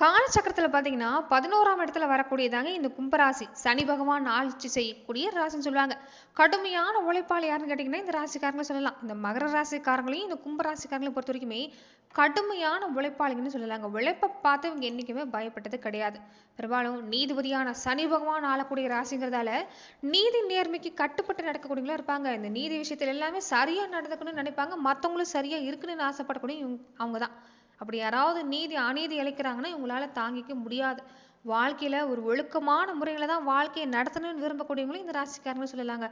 கால சக்கரத்தில் பார்த்தீங்கன்னா, 11ஆம் இடத்துல வரக்கூடியதாங்க இந்த கும்பராசி. சனி பகவான் ஆட்சி செய்யக்கூடிய ராசின்னு சொல்லுவாங்க. கடுமையான உழைப்பாளி யாருன்னு கேட்டீங்கன்னா, இந்த ராசிக்காரங்களும் சொல்லலாம். இந்த மகர ராசிக்காரங்களையும், இந்த கும்பராசிக்காரங்களையும் பொறுத்த பொறுத்தவரைக்குமே கடுமையான உழைப்பாளிங்கன்னு சொல்லலாங்க. உழைப்ப பார்த்து இவங்க என்றைக்குமே பயப்பட்டது கிடையாது. பெரும்பாலும் நீதிபதியான சனி பகவான் ஆளக்கூடிய ராசிங்கிறதால, நீதி நேர்மைக்கு கட்டுப்பட்டு நடக்கக்கூடியவங்களா இருப்பாங்க. இந்த நீதி விஷயத்துல எல்லாமே சரியா நடந்துக்கணும்னு நினைப்பாங்க. மற்றவங்களும் சரியா இருக்குன்னு ஆசைப்படக்கூடிய இவங்க அவங்க தான். அப்படி யாராவது நீதி அநீதி இழைக்கிறாங்கன்னா இவங்களால தாங்கிக்க முடியாது. வாழ்க்கையில ஒரு ஒழுக்கமான முறையில தான் வாழ்க்கையை நடத்தணும்னு விரும்பக்கூடியவங்களும் இந்த ராசிக்காரங்கன்னு சொல்லலாங்க.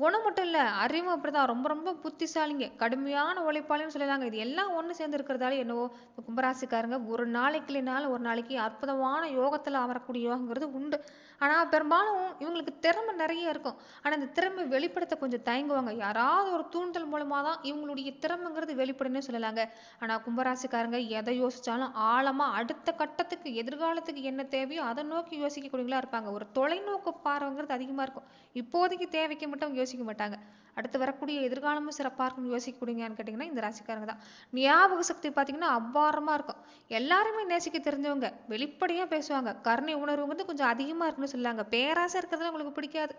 குணம் மட்டும் இல்லை அறிவும் அப்படிதான். ரொம்ப ரொம்ப புத்திசாலிங்க. கடுமையான உழைப்பாளின்னு சொல்லலாங்க. இது எல்லாம் ஒன்று சேர்ந்து இருக்கிறதால என்னவோ இந்த கும்பராசிக்காரங்க ஒரு நாளைக்கு இல்லைனாலும் ஒரு நாளைக்கு அற்புதமான யோகத்தில் அமரக்கூடிய யோகங்கிறது உண்டு. ஆனால் பெரும்பாலும் இவங்களுக்கு திறமை நிறைய இருக்கும். ஆனால் அந்த திறமை வெளிப்படுத்த கொஞ்சம் தயங்குவாங்க. யாராவது ஒரு தூண்டுதல் மூலமாக தான் இவங்களுடைய திறமைங்கிறது வெளிப்படும்னே சொல்லலாங்க. ஆனால் கும்பராசிக்காரங்க எதை யோசித்தாலும் ஆழமாக அடுத்த கட்டத்துக்கு எதிர்காலத்துக்கு என்ன தேவையோ அதை நோக்கி யோசிக்கக்கூடியவங்களா இருப்பாங்க. ஒரு தொலைநோக்கு பார்வைங்கிறது அதிகமாக இருக்கும். இப்போதைக்கு தேவைக்கு மட்டும் யோசிக்க மாட்டாங்க. அடுத்து வரக்கூடிய எதிர்காலமும் சிறப்பா இருக்கும்னு யோசிக்கக்கூடியவங்கன்னு கேட்டீங்கன்னா இந்த ராசிக்காரங்க தான். ஞாபக சக்தி பார்த்தீங்கன்னா அபாரமா இருக்கும். எல்லாருமே நேசிக்க தெரிஞ்சவங்க. வெளிப்படையா பேசுவாங்க. கருணை உணர்வுங்கிறது கொஞ்சம் அதிகமா இருக்குன்னு சொல்லுவாங்க பேராசை இருக்கிறதுலாம் உங்களுக்கு பிடிக்காது.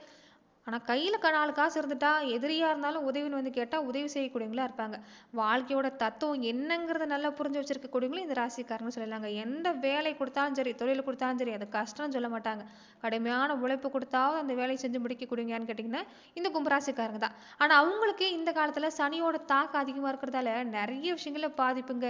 ஆனால் கையில் நாலு காசு இருந்துட்டா எதிரியாக இருந்தாலும் உதவின்னு வந்து கேட்டால் உதவி செய்யக்கூடியவங்களா இருப்பாங்க. வாழ்க்கையோட தத்துவம் என்னங்கிறத நல்லா புரிஞ்சு வச்சிருக்கக்கூடியவங்களும் இந்த ராசிக்காரங்கன்னு சொல்லலாங்க. எந்த வேலை கொடுத்தாலும் சரி, தொழில் கொடுத்தாலும் சரி, அது கஷ்டம்னு சொல்ல மாட்டாங்க. கடுமையான உழைப்பு கொடுத்தாவது அந்த வேலையை செஞ்சு முடிக்கக்கூடியவங்கன்னு கேட்டிங்கன்னா இந்த கும்பராசிக்காரங்க தான். ஆனால் அவங்களுக்கு இந்த காலத்தில் சனியோட தாக்கம் அதிகமாக இருக்கிறதால நிறைய விஷயங்கள பாதிப்புங்க.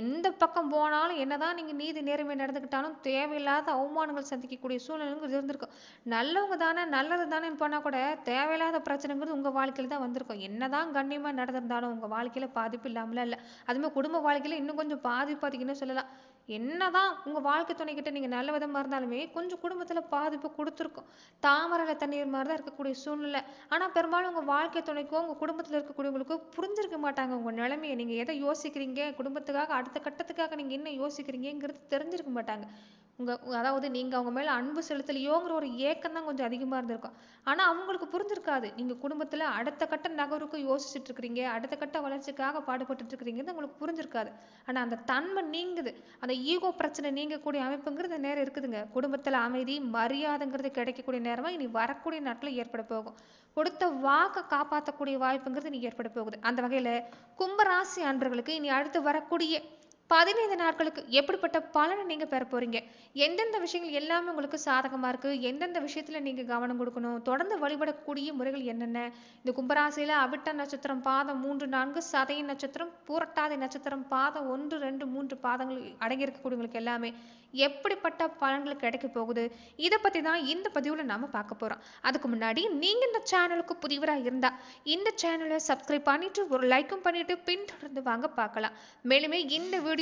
எந்த பக்கம் போனாலும் என்னதான் நீங்கள் நீதி நேர்மை நடந்துக்கிட்டாலும் தேவையில்லாத அவமானங்கள் சந்திக்கக்கூடிய சூழ்நிலைங்கிறது இருந்திருக்கும். நல்லவங்க தானே நல்லது தானே பண்ணால் கூட தேவையில்லாத பிரச்சனைங்கிறது உங்கள் வாழ்க்கையில் தான் வந்திருக்கும். என்னதான் கண்ணியமாக நடந்திருந்தாலும் உங்கள் வாழ்க்கையில் பாதிப்பு இல்லாமலாம் இல்லை அதுவுமே குடும்ப வாழ்க்கையில் இன்னும் கொஞ்சம் பாதிப்பு அதிகம்னு சொல்லலாம். என்னதான் உங்கள் வாழ்க்கை துணைக்கிட்ட நீங்கள் நல்ல விதமாக இருந்தாலுமே கொஞ்சம் குடும்பத்தில் பாதிப்பு கொடுத்துருக்கும். தாமரையில தண்ணீர் மாதிரி தான் இருக்கக்கூடிய சூழ்நிலை. ஆனால் பெரும்பாலும் உங்கள் வாழ்க்கை துணைக்கோ, உங்கள் குடும்பத்தில் இருக்கக்கூடியவங்களுக்கோ புரிஞ்சிருக்க மாட்டாங்க உங்கள் நிலைமையை நீங்கள் எதை யோசிக்கிறீங்க, குடும்பத்துக்காக அடுத்த கட்டத்துக்காக நீங்கள் என்ன யோசிக்கிறீங்கங்கிறது தெரிஞ்சிருக்க மாட்டாங்க. உங்கள் அதாவது நீங்கள் அவங்க மேலே அன்பு செலுத்தலையோங்கிற ஒரு ஏக்கம் தான் கொஞ்சம் அதிகமாக இருந்திருக்கும். ஆனால் அவங்களுக்கு புரிஞ்சிருக்காது. நீங்கள் குடும்பத்தில் அடுத்த கட்ட நகர்வுக்கு யோசிச்சுட்டு இருக்கிறீங்க. அடுத்த கட்ட வளர்ச்சிக்காக பாடுபட்டுட்டு இருக்கிறீங்கன்னு உங்களுக்கு புரிஞ்சிருக்காது. ஆனால் அந்த தன்மை நீங்குது. அந்த ஈகோ பிரச்சனை நீங்கக்கூடிய அமைப்புங்கிறது நேரம் இருக்குதுங்க. குடும்பத்தில் அமைதி, மரியாதைங்கிறது கிடைக்கக்கூடிய நேரமாக இனி வரக்கூடிய நாட்டில் ஏற்பட போகும். கொடுத்த வாக்கை காப்பாற்றக்கூடிய வாய்ப்புங்கிறது இனி ஏற்பட போகுது. அந்த வகையில் கும்பராசி அன்பர்களுக்கு இனி அடுத்து வரக்கூடிய 15 நாட்களுக்கு எப்படிப்பட்ட பலனை நீங்கள் பெற போகிறீங்க எந்தெந்த விஷயங்கள் எல்லாமே உங்களுக்கு சாதகமாக இருக்கு? எந்தெந்த விஷயத்துல நீங்கள் கவனம் கொடுக்கணும்? தொடர்ந்து வழிபடக்கூடிய முறைகள் என்னென்ன? இந்த கும்பராசியில் அவிட்ட நட்சத்திரம் பாதம் 3, 4, சதய நட்சத்திரம், பூரட்டாதி நட்சத்திரம் பாதம் 1, 2, 3 பாதங்கள் அடங்கியிருக்கக்கூடியவங்களுக்கு எல்லாமே எப்படிப்பட்ட பலன்கள் கிடைக்க போகுது? இதை பற்றி தான் இந்த பதிவில் நாம பார்க்க போகிறோம் அதுக்கு முன்னாடி நீங்கள் இந்த சேனலுக்கு புதிவராக இருந்தால் இந்த சேனலை சப்ஸ்கிரைப் பண்ணிவிட்டு ஒரு லைக்கும் பண்ணிட்டு பின்தொடர்ந்து வாங்க பார்க்கலாம். மேலுமே இந்த வீடியோ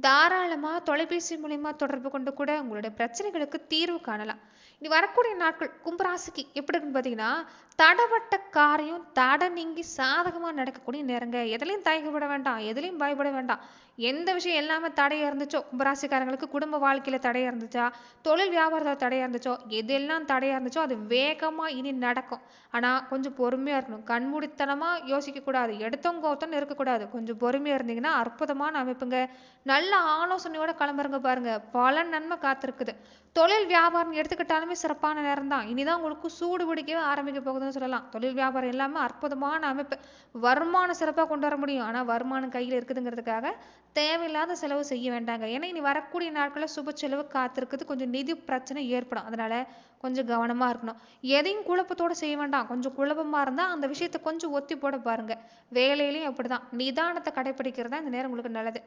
தாராளமா தொலைபேசி மூலியமா தொடர்பு கொண்டு கூட உங்களுடைய பிரச்சனைகளுக்கு தீர்வு காணலாம். இனி வரக்கூடிய நாட்கள் கும்பராசிக்கு எப்படி இருக்குன்னு பார்த்தீங்கன்னா, தடவட்ட காரியம் தடை நீங்கி சாதகமா நடக்கக்கூடிய நேரங்க. எதுலயும் தயக்கப்பட வேண்டாம். எதுலயும் பயப்பட வேண்டாம். எந்த விஷயம் எல்லாமே தடையாக இருந்துச்சோ கும்பராசிக்காரங்களுக்கு குடும்ப வாழ்க்கையில் தடையாக இருந்துச்சா, தொழில் வியாபாரத்தில் தடையாக இருந்துச்சோ, எதெல்லாம் தடையாக இருந்துச்சோ அது வேகமாக இனி நடக்கும். ஆனால் கொஞ்சம் பொறுமையாக இருக்கணும். கண்மூடித்தனமாக யோசிக்கக்கூடாது எடுத்தவங்க எடுத்தோம் இருக்கக்கூடாது. கொஞ்சம் பொறுமையாக இருந்தீங்கன்னா அற்புதமான அமைப்புங்க. நல்ல ஆலோசனையோட கிளம்புறங்க பாருங்க. பல நன்மை காத்திருக்குது. தொழில் வியாபாரம் எடுத்துக்கிட்டாலுமே சிறப்பான நேரம் தான். இனிதான் உங்களுக்கு சூடு பிடிக்கவே ஆரம்பிக்க போகுதுன்னு சொல்லலாம். தொழில் வியாபாரம் எல்லாமே அற்புதமான அமைப்பு. வருமானம் சிறப்பாக கொண்டு வர முடியும். ஆனால் வருமானம் கையில் இருக்குதுங்கிறதுக்காக தேவையில்லாத செலவு செய்ய வேண்டாங்க. ஏன்னா இனி வரக்கூடிய நாட்களில் சுப செலவு காத்திருக்கிறது கொஞ்சம் நிதி பிரச்சனை ஏற்படும். அதனால கொஞ்சம் கவனமா இருக்கணும். எதையும் குழப்பத்தோடு செய்ய வேண்டாம். கொஞ்சம் குழப்பமா இருந்தால் அந்த விஷயத்தை கொஞ்சம் ஒத்தி போட பாருங்க. அப்படி அப்படிதான். நிதானத்தை கடைப்பிடிக்கிறது தான் இந்த நேரம் உங்களுக்கு நல்லது.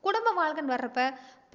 குடும்ப வாழ்கன் வர்றப்ப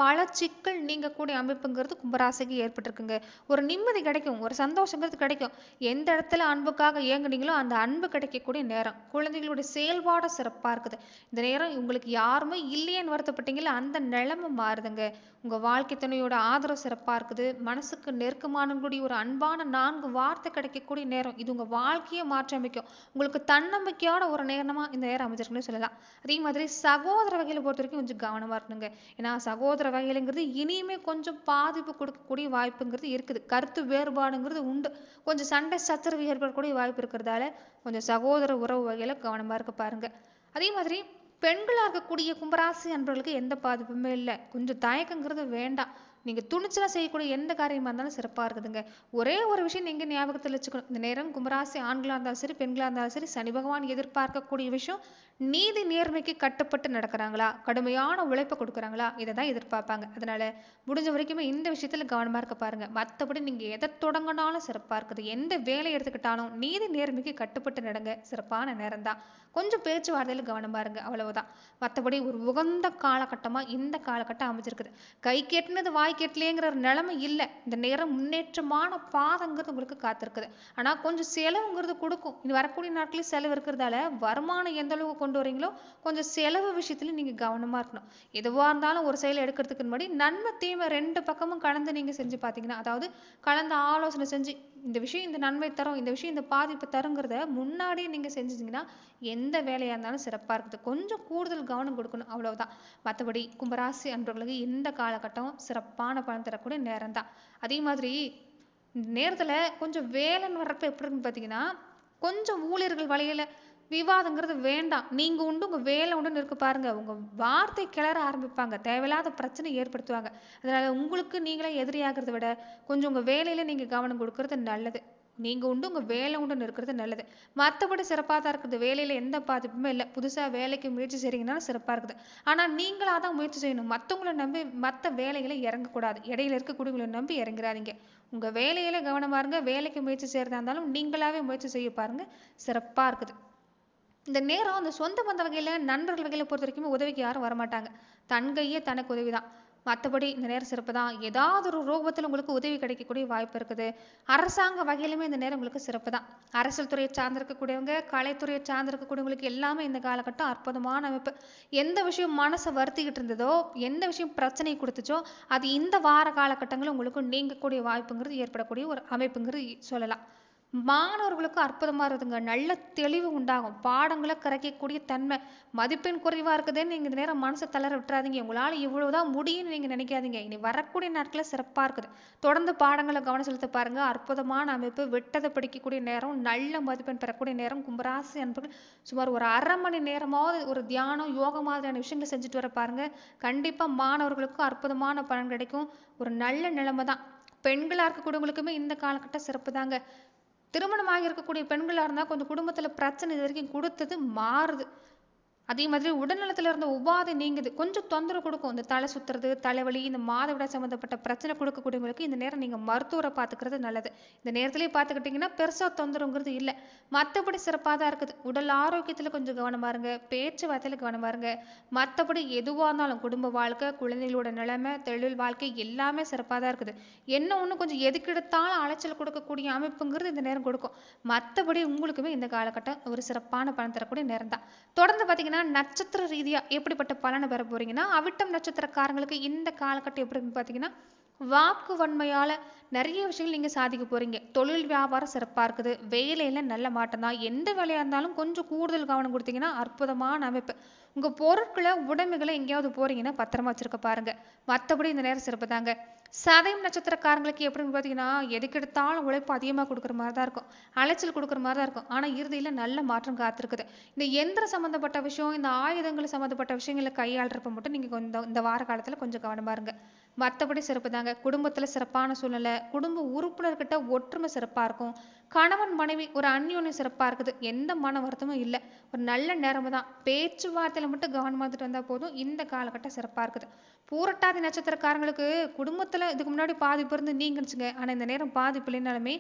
பல சிக்கல் நீங்கக்கூடிய அமைப்புங்கிறது கும்பராசிக்கு ஏற்பட்டிருக்குங்க. ஒரு நிம்மதி கிடைக்கும் ஒரு சந்தோஷங்கிறது கிடைக்கும். எந்த இடத்துல அன்புக்காக இயங்குனீங்களோ அந்த அன்பு கிடைக்கக்கூடிய நேரம். குழந்தைகளுடைய செயல்பாடு சிறப்பாக இருக்குது. இந்த நேரம் உங்களுக்கு யாருமே இல்லையேன்னு வருத்தப்பட்டீங்களா அந்த நிலைமை மாறுதுங்க. உங்கள் வாழ்க்கை துணையோட ஆதரவு சிறப்பாக இருக்குது. மனசுக்கு நெருக்கமானக்கூடிய ஒரு அன்பான நான்கு வார்த்தை கிடைக்கக்கூடிய நேரம். இது உங்கள் வாழ்க்கையை மாற்றி அமைக்கும். உங்களுக்கு தன்னம்பிக்கையான ஒரு நேரமாக இந்த நேரம் அமைச்சிருக்குன்னு சொல்லலாம். அதே மாதிரி சகோதர வகையில் பொறுத்த வரைக்கும் கொஞ்சம் கவனமாக இருக்கணுங்க. ஏன்னா சகோதர வகையிலுங்கிறது இனியுமே கொஞ்சம் பாதிப்பு கொடுக்கக்கூடிய வாய்ப்புங்கிறது இருக்குது. கருத்து வேறுபாடுங்கிறது உண்டு. கொஞ்சம் சண்டை சச்சரவு ஏற்படக்கூடிய வாய்ப்பு இருக்கிறதால கொஞ்சம் சகோதர உறவு வகையில் கவனமாக இருக்க பாருங்க. அதே மாதிரி பெண்களாக இருக்கக்கூடிய கும்பராசி அன்பர்களுக்கு எந்த பாதிப்புமே இல்லை. கொஞ்சம் தயக்கங்கிறது வேண்டாம். நீங்கள் துணிச்சலாக செய்யக்கூடிய எந்த காரியமாக இருந்தாலும் சிறப்பாக இருக்குதுங்க. ஒரே ஒரு விஷயம் நீங்கள் ஞாபகத்தில் வச்சுக்கணும். இந்த நேரம் கும்பராசி ஆண்களாக இருந்தாலும் சரி பெண்களாக இருந்தாலும் சரி சனி பகவான் எதிர்பார்க்கக்கூடிய விஷயம் நீதி நேர்மைக்கு கட்டுப்பட்டு நடக்கிறாங்களா? கடுமையான உழைப்பை கொடுக்குறாங்களா? இதை தான் எதிர்பார்ப்பாங்க. அதனால் முடிஞ்ச வரைக்குமே இந்த விஷயத்தில் கவனமாக இருக்க பாருங்கள் மற்றபடி நீங்கள் எதை தொடங்கினாலும் சிறப்பாக இருக்குது. எந்த வேலையை எடுத்துக்கிட்டாலும் நீதி நேர்மைக்கு கட்டுப்பட்டு நடங்க. சிறப்பான நேரம் தான் கொஞ்சம் பேச்சுவார்த்தையில் கவனமாக இருங்க. அவ்வளவுதான். மற்றபடி ஒரு உகந்த காலகட்டமாக இந்த காலகட்டம் அமைஞ்சிருக்குது. கை கெட்டினது வாய் கெட்டலேங்கிற ஒரு நிலைமை இல்லை. இந்த நேரம் முன்னேற்றமான பாதங்கிறது உங்களுக்கு காத்திருக்குது. ஆனால் கொஞ்சம் செலவுங்கிறது கொடுக்கும். இனி வரக்கூடிய நாட்களில் செலவு இருக்கிறதால வருமானம் எந்த அளவுக்கு கொண்டு வரீங்களோ கொஞ்சம் செலவு விஷயத்துல நீங்கள் கவனமாக இருக்கணும். எதுவாக இருந்தாலும் ஒரு செயல் எடுக்கிறதுக்கு முன்னாடி நன்மை தீமை ரெண்டு பக்கமும் கலந்து நீங்கள் செஞ்சு பார்த்தீங்கன்னா அதாவது கலந்து ஆலோசனை செஞ்சு இந்த விஷயம் இந்த நன்மை தரும் இந்த விஷயம் இந்த பாதிப்பு தருங்கிறத முன்னாடியே நீங்கள் செஞ்சிட்டிங்கன்னா எந்த வேலையாக இருந்தாலும் சிறப்பாக இருக்குது. கொஞ்சம் கூடுதல் கவனம் கொடுக்கணும் அவ்வளவுதான். மற்றபடி கும்பராசி அன்பர்களுக்கு இந்த காலகட்டம் சிறப்பான பலன் தரக்கூடிய நேரம் தான் அதே மாதிரி இந்த நேரத்தில் கொஞ்சம் வேலைன்னு வர்றப்ப எப்படி இருக்குன்னு பார்த்தீங்கன்னா கொஞ்சம் ஊழியர்கள் வழியில் விவாதங்கிறது வேண்டாம். நீங்கள் உண்டு உங்கள் வேலை உண்டுன்னு இருக்க பாருங்க. உங்கள் வார்த்தை கிளற ஆரம்பிப்பாங்க. தேவையில்லாத பிரச்சனை ஏற்படுத்துவாங்க. அதனால் உங்களுக்கு நீங்களே எதிரியாகிறத விட கொஞ்சம் உங்கள் வேலையில் நீங்கள் கவனம் கொடுக்கறது நல்லது. நீங்கள் உண்டு உங்கள் வேலை உண்டுன்னு இருக்கிறது நல்லது. மற்றபடி சிறப்பாக தான் இருக்குது. வேலையில் எந்த பாதிப்புமே இல்லை. புதுசாக வேலைக்கு முயற்சி செய்கிறீங்கன்னா சிறப்பாக இருக்குது. ஆனால் நீங்களாக தான் முயற்சி செய்யணும். மற்றவங்கள நம்பி மற்ற வேலைகளை இறங்கக்கூடாது. இடையில இருக்கக்கூடியவங்களை நம்பி இறங்கிறாதீங்க உங்கள் வேலையில கவனமாக இருங்க. வேலைக்கு முயற்சி செய்கிறதா இருந்தாலும் நீங்களாகவே முயற்சி செய்ய பாருங்கள் சிறப்பாக இருக்குது. இந்த நேரம் அந்த சொந்த பந்த வகையில் நண்பர்கள் வகையில் பொறுத்த வரைக்கும் உதவிக்கு யாரும் வரமாட்டாங்க. தன்கையே தனக்கு உதவி தான் மற்றபடி இந்த நேரம் சிறப்பு தான் ஏதாவது ஒரு ரூபத்தில் உங்களுக்கு உதவி கிடைக்கக்கூடிய வாய்ப்பு இருக்குது. அரசாங்க வகையிலுமே இந்த நேரம் உங்களுக்கு சிறப்பு தான் அரசியல் துறையை சார்ந்திருக்கக்கூடியவங்க கலைத்துறையை சார்ந்திருக்கக்கூடியவங்களுக்கு எல்லாமே இந்த காலகட்டம் அற்புதமான அமைப்பு. எந்த விஷயம் மனசை வருத்திக்கிட்டு இருந்ததோ எந்த விஷயம் பிரச்சனை கொடுத்துச்சோ அது இந்த வார காலகட்டங்களில் உங்களுக்கு நீங்கக்கூடிய வாய்ப்புங்கிறது ஏற்படக்கூடிய ஒரு அமைப்புங்கிறது சொல்லலாம். மாணவர்களுக்கு அற்புதமாக இருக்குதுங்க நல்ல தெளிவு உண்டாகும். பாடங்களை கரைக்கக்கூடிய தன்மை. மதிப்பெண் குறைவாக இருக்குதுன்னு நீங்கள் இந்த நேரம் மனசை தளர விட்டுறாதீங்க. இவ்வளோ தான் முடியும்னு நீங்கள் நினைக்காதீங்க. இனி வரக்கூடிய நாட்களில் சிறப்பாக இருக்குது. தொடர்ந்து பாடங்களை கவனம் செலுத்த பாருங்கள் அற்புதமான அமைப்பு. விட்டதை படிக்கக்கூடிய நேரம் நல்ல மதிப்பெண் பெறக்கூடிய நேரம். கும்பராசி அன்புகள் சுமார் ஒரு அரை மணி நேரமாவது ஒரு தியானம் யோகா மாதிரியான விஷயங்களை செஞ்சுட்டு வர பாருங்கள் கண்டிப்பாக மாணவர்களுக்கும் அற்புதமான பலன் கிடைக்கும். ஒரு நல்ல நிலைமை தான் பெண்களாக இருக்கக்கூடியவங்களுக்குமே இந்த காலகட்டம் சிறப்பு தாங்க திருமணமாக இருக்கக்கூடிய பெண்களாக இருந்தால் கொஞ்சம் குடும்பத்தில் பிரச்சனை இது வரைக்கும் கொடுத்தது மாறுது. அதே மாதிரி உடல்நலத்தில் இருந்த உபாதை நீங்குது. கொஞ்சம் தொந்தரவு கொடுக்கும். இந்த தலை சுற்றுறது தலைவலி இந்த மாதவிடாய் சம்மந்தப்பட்ட பிரச்சனை கொடுக்கக்கூடியவங்களுக்கு இந்த நேரம் நீங்கள் மருத்துவரை பார்த்துக்கிறது நல்லது. இந்த நேரத்திலே பார்த்துக்கிட்டிங்கன்னா பெருசாக தொந்தரவுங்கிறது இல்லை. மற்றபடி சிறப்பாக தான் இருக்குது. உடல் ஆரோக்கியத்தில் கொஞ்சம் கவனமாக இருங்க. பேச்சுவார்த்தையில் கவனமாக இருங்க. மற்றபடி எதுவாக இருந்தாலும் குடும்ப வாழ்க்கை குழந்தைகளோட நிலைமை தொழில் வாழ்க்கை எல்லாமே சிறப்பாக தான் இருக்குது. என்ன ஒன்று கொஞ்சம் எதுக்கெடுத்தாலும் அலைச்சல் கொடுக்கக்கூடிய அமைப்புங்கிறது இந்த நேரம் கொடுக்கும். மற்றபடி உங்களுக்குமே இந்த காலகட்டம் ஒரு சிறப்பான பணம் தரக்கூடிய நேரம் தான். தொடர்ந்து பார்த்தீங்கன்னா நட்சத்திர ரீதியா எப்படிப்பட்ட பலனை பெற போறீங்கன்னா அவிட்டம் நட்சத்திரக்காரங்களுக்கு இந்த காலகட்டம் எப்படின்னு பார்த்தீங்கன்னா வாக்கு வன்மையால நிறைய விஷயங்கள் நீங்க சாதிக்க போறீங்க. தொழில் வியாபாரம் சிறப்பா இருக்குது. வேலையில நல்ல மாட்டம் தான். எந்த வேலையா இருந்தாலும் கொஞ்சம் கூடுதல் கவனம் கொடுத்தீங்கன்னா அற்புதமான அமைப்பு. உங்கள் பொருட்களை உடைமைகளை எங்கேயாவது போறீங்கன்னா பத்திரமா வச்சிருக்க பாருங்க. மற்றபடி இந்த நேரம் சிறப்பு தாங்க. சதயம் நட்சத்திரக்காரங்களுக்கு எப்படின்னு பார்த்தீங்கன்னா எதுக்கு எடுத்தாலும் உழைப்பு அதிகமாக கொடுக்குற மாதிரி தான் இருக்கும். அலைச்சல் கொடுக்குற மாதிரி தான் இருக்கும். ஆனால் இறுதியில் நல்ல மாற்றம் காத்திருக்குது. இந்த எந்திர சம்மந்தப்பட்ட விஷயம் இந்த ஆயுதங்கள் சம்மந்தப்பட்ட விஷயங்களை கையாளுறப்ப மட்டும் நீங்கள் கொஞ்சம் இந்த வார காலத்தில் கொஞ்சம் கவனமாக இருங்க. மற்றபடி சிறப்பு தாங்க. குடும்பத்தில் சிறப்பான சூழ்நிலை குடும்ப உறுப்பினர்கிட்ட ஒற்றுமை சிறப்பாக இருக்கும். கணவன் மனைவி ஒரு அந்யோன்யம் சிறப்பாக இருக்குது. எந்த மன வருத்தமும் இல்லை. ஒரு நல்ல நேரமும் தான் பேச்சுவார்த்தையில் மட்டும் கவனமாக இருந்துட்டு வந்தால் போதும். இந்த காலகட்டம் சிறப்பாக இருக்குது. பூரட்டாதி நட்சத்திரக்காரங்களுக்கு குடும்பத்தில் இதுக்கு முன்னாடி பாதிப்பு இருந்து நீங்கிடுச்சுங்க. ஆனால் இந்த நேரம் பாதிப்பு இல்லைனாலுமே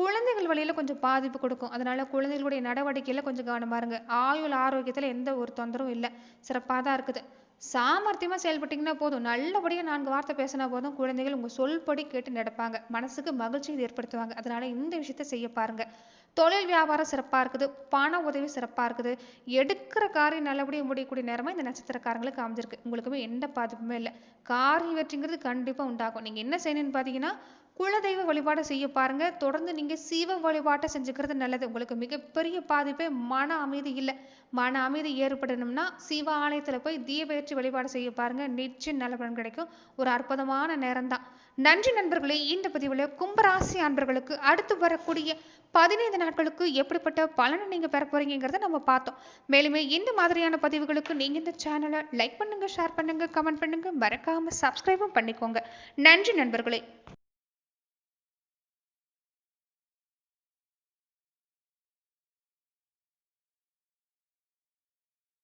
குழந்தைகள் வழியில் கொஞ்சம் பாதிப்பு கொடுக்கும். அதனால குழந்தைகளுடைய நடவடிக்கையில் கொஞ்சம் கவனமாக இருங்க. ஆயுள் ஆரோக்கியத்தில் எந்த ஒரு தொந்தரவும் இல்லை. சிறப்பாக தான் இருக்குது. சாமர்த்தியமாக செயல்பட்டீங்கன்னா போதும். நல்லபடியாக நான்கு வார்த்தை பேசினா போதும். குழந்தைகள் உங்கள் சொல்படி கேட்டு நடப்பாங்க. மனசுக்கு மகிழ்ச்சியை ஏற்படுத்துவாங்க. அதனால் இந்த விஷயத்த செய்ய பாருங்கள் தொழில் வியாபாரம் சிறப்பாக இருக்குது பண உதவி சிறப்பாக இருக்குது. எடுக்கிற காரியம் நல்லபடியாக முடியக்கூடிய நேரமாக இந்த நட்சத்திரக்காரங்களுக்கு அமைஞ்சிருக்கு. உங்களுக்குமே எந்த பாதிப்புமே இல்லை. காரிய வெற்றிங்கிறது கண்டிப்பாக உண்டாகும். நீங்கள் என்ன செய்யணும்னு பார்த்தீங்கன்னா குலதெய்வ வழிபாடு செய்ய பாருங்க. தொடர்ந்து நீங்க சிவ வழிபாட்டை செஞ்சுக்கிறது நல்லது. உங்களுக்கு மிகப்பெரிய பாதிப்பே மன அமைதி இல்லை. மன அமைதி ஏற்படணும்னா சிவ ஆலயத்துல போய் தீபேற்றி வழிபாடு செய்ய பாருங்க. நிச்சயம் நல்ல பலன் கிடைக்கும். ஒரு அற்புதமான நேரம்தான். நன்றி நண்பர்களே இந்த பதிவில் கும்பராசி அன்பர்களுக்கு அடுத்து வரக்கூடிய பதினைந்து நாட்களுக்கு எப்படிப்பட்ட பலனை நீங்கள் பெற போறீங்கிறத நம்ம பார்த்தோம். மேலுமே இந்த மாதிரியான பதிவுகளுக்கு நீங்க இந்த சேனலை லைக் பண்ணுங்க ஷேர் பண்ணுங்க கமெண்ட் பண்ணுங்க. மறக்காம சப்ஸ்கிரைபும் பண்ணிக்கோங்க. நன்றி நண்பர்களே.